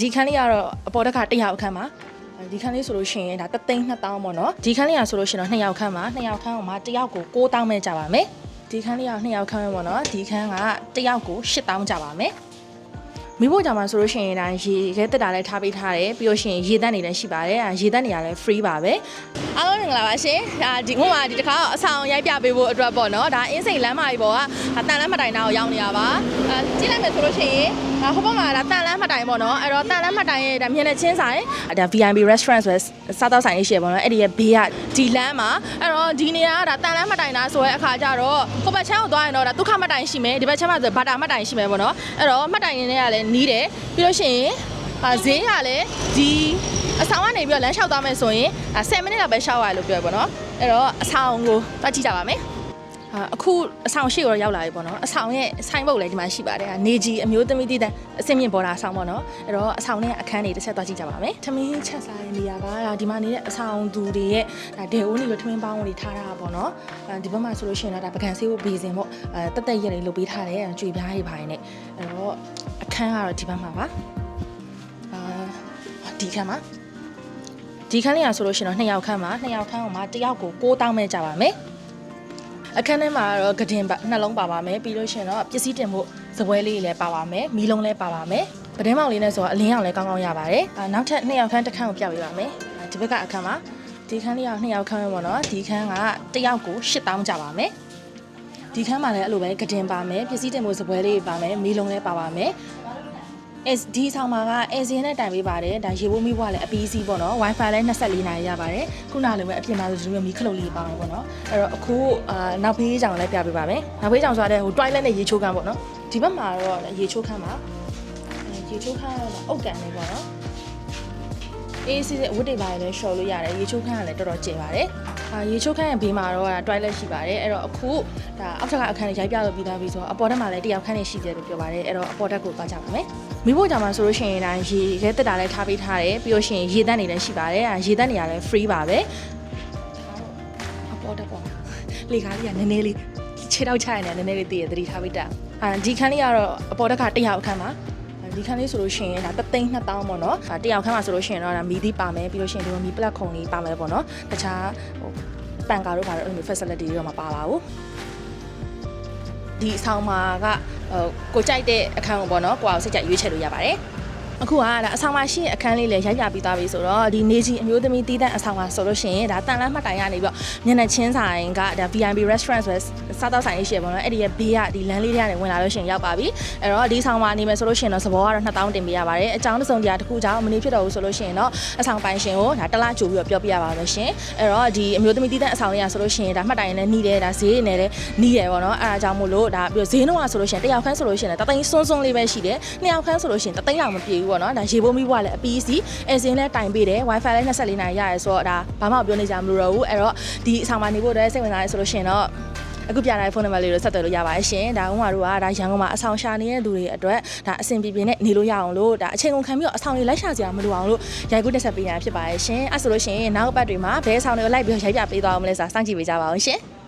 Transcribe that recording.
ဒီခန်းလေးကတော့အပေါ်တက်ခါတစ်ယောက်အခန်းပါဒီခန်းလေးဆိုလို့ရှိရင်ဒါ3သိန်း2000ပေါ့နော်ဒီခန်းလေးကဆိုလို့ရှိရင်တော့2ယောက်ခန်းပါ2ယောက်ခန်းကိုမှတစ်ယောက်ကို9000ပဲကြပါမယ်ဒီခန်းလေးက2ယောက်ခန်းပဲပေါ့နော်ဒီခန်းကတစ်ယောက်ကို8000ကြပါမယ်မိဖို့ကြောင့်မှဆိုလို့ရှိရင်ဒါရေခဲတက်တာလည်းထားပေးထားတယ်ပြီးလို့ရှိရင်ရေတက်နေလည်းရှိပါတယ်အဲရေတက်နေရလည်း free ပါပဲအားလုံးမင်္ဂလာပါရှင်ဒါဒီငုံမှာဒီတစ်ခါတော့အဆောင်ရိုက်ပြပေးဖို့အတွက်ပေါ့နော်ဒါအင်းစိန်လမ်းမကြီးပေါ်ကဒါတန်လမ်းမတိုင်နာကိုရောက်နေရပါအဲကြည့်လိုက်မယ်ဆိုလို့ရှိရင်ဒါဟိုဘက်မှာဒါတန်လမ်းမတိုင်ပေါ့နော်အဲ့တော့တန်လမ်းမတိုင်ရဲ့ဒါမျက်နှာချင်းဆိုင်ဒါ VIP restaurant ဆိုစားတော့ဆိုင်လေးရှိရပေါ့နော်အဲ့ဒီရဲ့ဘေးကဒီလမ်းမှာအဲ့တော့ဒီနေရာကဒါတန်လမ်းမတိုင်နာဆိုတဲ့အခါကျတော့ဟိုဘက်ချမ်းကိုသွားရင်တော့ဒါဒုက္ခမတိုင်ရှိမယ်ဒီဘက်ချမ်းမှာဆိုဘာတာမတိုင်ရှိမယ်ပေါ့နော်အဲ့တော့မတိုင်နေနဲ့ကလည်းနီးတယ်ပြီးလို့ရှိရင်အာဈေးကလည်းဒီအဆောင်ကနေပြီးတော့လမ်းလျှောက်သွားမယ်ဆိုရင်10မိနစ်လောက်ပဲရှောက်ရတယ်လို့ပြောရပေါ့နော်အဲ့တော့အဆောင်ကိုတွားကြည့်ကြပါမယ် အာအခုအဆောင်ရှိတော့ရောက်လာပြီပေါ့နော်အဆောင်ရဲ့ဆိုင်ဘုတ်လည်းဒီမှာရှိပါတယ်ဟာနေကြီးအမျိုးသမီးတည်တဲ့အစင်မြင့်ပေါ်တာအဆောင်ပေါ့နော်အဲ့တော့အဆောင်နဲ့အခန်းတွေတစ်ချက်သွားကြည့်ကြပါမယ်ထမင်းချက်စားတဲ့နေရာကဒါဒီမှာနေတဲ့အဆောင်သူတွေရဲ့ဒါဒေအိုးနေလို့ထမင်းပေါင်းတွေထားတာပေါ့နော်အဲဒီဘက်မှာဆိုလို့ရှိရင်တော့ဒါပကံဆေးဖို့ဘေးစင်ပေါ့အဲတက်တက်ရက်တွေလုပ်ပေးထားတယ်ကြွေပြားတွေပါနေအဲ့တော့အခန်းကတော့ဒီဘက်မှာပါအာဒီခန်းမှာဒီခန်းလေးကဆိုလို့ရှိရင်တော့နှစ်ယောက်ခန်းပါနှစ်ယောက်ခန်းကမှတစ်ယောက်ကို9000ပဲကြပါမယ် အခန်းထဲမှာတော့ဂဒင်ပါနှလုံးပါပါမယ်ပြီးလို့ရှိရင်တော့ပစ္စည်းတင်ဖို့စပွဲလေးတွေလည်းပါပါမယ်မီးလုံးလည်းပါပါမယ်ပဒင်းမောင်လေးနဲ့ဆိုတော့အလင်းအောင်လည်းကောင်းကောင်းရပါတယ်အာနောက်ထပ်နှစ်ယောက်ခန်းတစ်ခန်းကိုပြပေးပါမယ်အာဒီဘက်ကအခန်းမှာဒီခန်းလေးကနှစ်ယောက်ခန်းပဲပေါ့နော်ဒီခန်းကတစ်ယောက်ကို8000ကျပါမယ်ဒီခန်းမှာလည်းအဲ့လိုပဲဂဒင်ပါမယ်ပစ္စည်းတင်ဖို့စပွဲလေးတွေပါမယ်မီးလုံးလည်းပါပါမယ် SD ဆောင်မှာက AC နဲ့တိုင်ပေးပါတယ်ဒါရေဖို့မိဘကလည်းအပီးစီးပေါ့နော် Wi-Fi လည်း24နာရီရပါတယ်ခုနလိုပဲအပြင်မှာဆိုဒီလိုမျိုးမီးခလုတ်လေးပါမယ်ပေါ့နော်အဲ့တော့အခုအာနောက်ဖေးကြောင်လည်းပြပေးပါမယ်နောက်ဖေးကြောင်ဆိုတဲ့ဟို toilet နဲ့ရေချိုးခန်းပေါ့နော်ဒီဘက်မှာတော့ရေချိုးခန်းပါအဲရေချိုးခန်းကတော့အုတ်ကန်လေးပေါ့နော် အေးစစ်စစ်အဝတ်တွေပါလည်းရှော်လို့ရတယ်ရေချိုးခန်းကလည်းတော်တော်ကျယ်ပါတယ်အာရေချိုးခန်းရဲ့ဘေးမှာတော့ toilet ရှိပါတယ်အဲ့တော့အခုဒါအောက်ထပ်ကအခန်းလေးရိုက်ပြလို့ပြီးသားပြီဆိုတော့အပေါ်ထပ်မှာလည်းတယောက်ခန်းလေးရှိတယ်လို့ပြောပါတယ်အဲ့တော့အပေါ်ထပ်ကိုသွားကြပါမယ်မိဖို့ကြောင့်မှဆိုလို့ရှိရင်ဒါရေခဲတက်တာလည်းထားပေးထားတယ်ပြီးလို့ရှိရင်ရေတက်နေလည်းရှိပါတယ်အဲရေတက်နေရလည်း free ပါပဲအပေါ်ထပ်ပေါ့လေကားလေးကနည်းနည်းလေးခြေထောက်ချရတယ်နည်းနည်းလေးတည်ရသတိထားပေးတာအာဒီခန်းလေးကတော့အပေါ်တက်ကတစ်ယောက်အခန်းပါ ဒီခန်းလေးဆိုလို့ရှိရင်ဒါ3သိန်း2000ပေါ့နော်။တယောက်ခန်းမှာဆိုလို့ရှိရင်တော့ဒါမီသီးပါမယ်ပြီးလို့ရှိရင်ဒီမှာမီပလက်ခုံလေးပါမယ်ပေါ့နော်။တခြားဟိုပန်ကာတို့ဘာလို့အဲ့လို facility တွေတော့မပါပါဘူး။ဒီအဆောင်မှာကဟိုကိုကြိုက်တဲ့အခန်းကိုပေါ့နော်။ကိုအောင်စိတ်ကြိုက်ရွေးချယ်လို့ရပါတယ်။ အခုကဒါအဆောင်မှာရှိတဲ့အခန်းလေးလည်းရိုက်ပြပြီးသွားပြီဆိုတော့ဒီနေကြီးအမျိုးသမီးတီးတဲ့အဆောင်မှာဆိုလို့ရှိရင်ဒါတန်လန်းမှတ်တိုင်ရနေပြီးတော့မျက်နှာချင်းဆိုင်ကဒါ VIP restaurant ဆိုစားတော့ဆိုင်လေးရှိရပေါ့နော်အဲ့ဒီရဲ့ဘေးကဒီလမ်းလေးတွေကနေဝင်လာလို့ရှိရင်ရောက်ပါပြီအဲ့တော့ဒီဆောင်မှာနေမယ်ဆိုလို့ရှိရင်တော့စဘောကတော့2000တင်ပေးရပါတယ်အကြောင်းတစ်စုံတရာတစ်ခုကြောင့်မနေဖြစ်တော့ဘူးဆိုလို့ရှိရင်တော့အဆောင်ပိုင်ရှင်ကိုဒါတစ်လားကြိုပြီးတော့ပြောပြရပါမယ်ရှင်အဲ့တော့ဒီအမျိုးသမီးတီးတဲ့အဆောင်လေးရဆိုလို့ရှိရင်ဒါမှတ်တိုင်နဲ့နှီးတယ်ဒါဈေးနဲ့လည်းနှီးတယ်ပေါ့နော်အဲ့ဒါကြောင့်မို့လို့ဒါပြီးတော့ဈေးနှုန်းကဆိုလို့ရှိရင်တစ်ယောက်ခန်းဆိုလို့ရှိရင်တသိန်းစွန်းစွန်းလေးပဲရှိတယ်နှစ်ယောက်ခန်းဆိုလို့ရှိရင်တသိန်းလောက်မပြေဘူးပေါ့နော်ဒါရေဖို့မိဘကလည်းအပီးစီအဲစင်းလည်းတိုင်ပေးတယ် wifi လည်း24နာရီရရဲဆိုတော့ဒါဘာမှပြောနေကြမလို့တော့ဘူးအဲ့တော့ဒီအဆောင်မှာနေဖို့အတွက်စိတ်ဝင်စားရဲဆိုလို့ရှိရင်တော့အခုပြတဲ့ဖုန်းနံပါတ်လေးကိုဆက်သွယ်လို့ရပါတယ်ရှင်။ဒါဥမာတို့ကဒါရန်ကုန်မှာအဆောင်ရှာနေတဲ့သူတွေအတွက်ဒါအဆင်ပြေပြေနဲ့နေလို့ရအောင်လို့ဒါအချိန်ကုန်ခံပြီးတော့အဆောင်တွေလိုက်ရှာစရာမလိုအောင်လို့ရိုက်ကူးတက်ဆက်ပေးရတာဖြစ်ပါတယ်ရှင်။အဲဆိုလို့ရှိရင်နောက်ပတ်တွေမှာဘဲအဆောင်တွေကိုလိုက်ပြီးရိုက်ပြပေးသွားအောင်မလဲဆိုတာစောင့်ကြည့်ပေးကြပါအောင်ရှင်။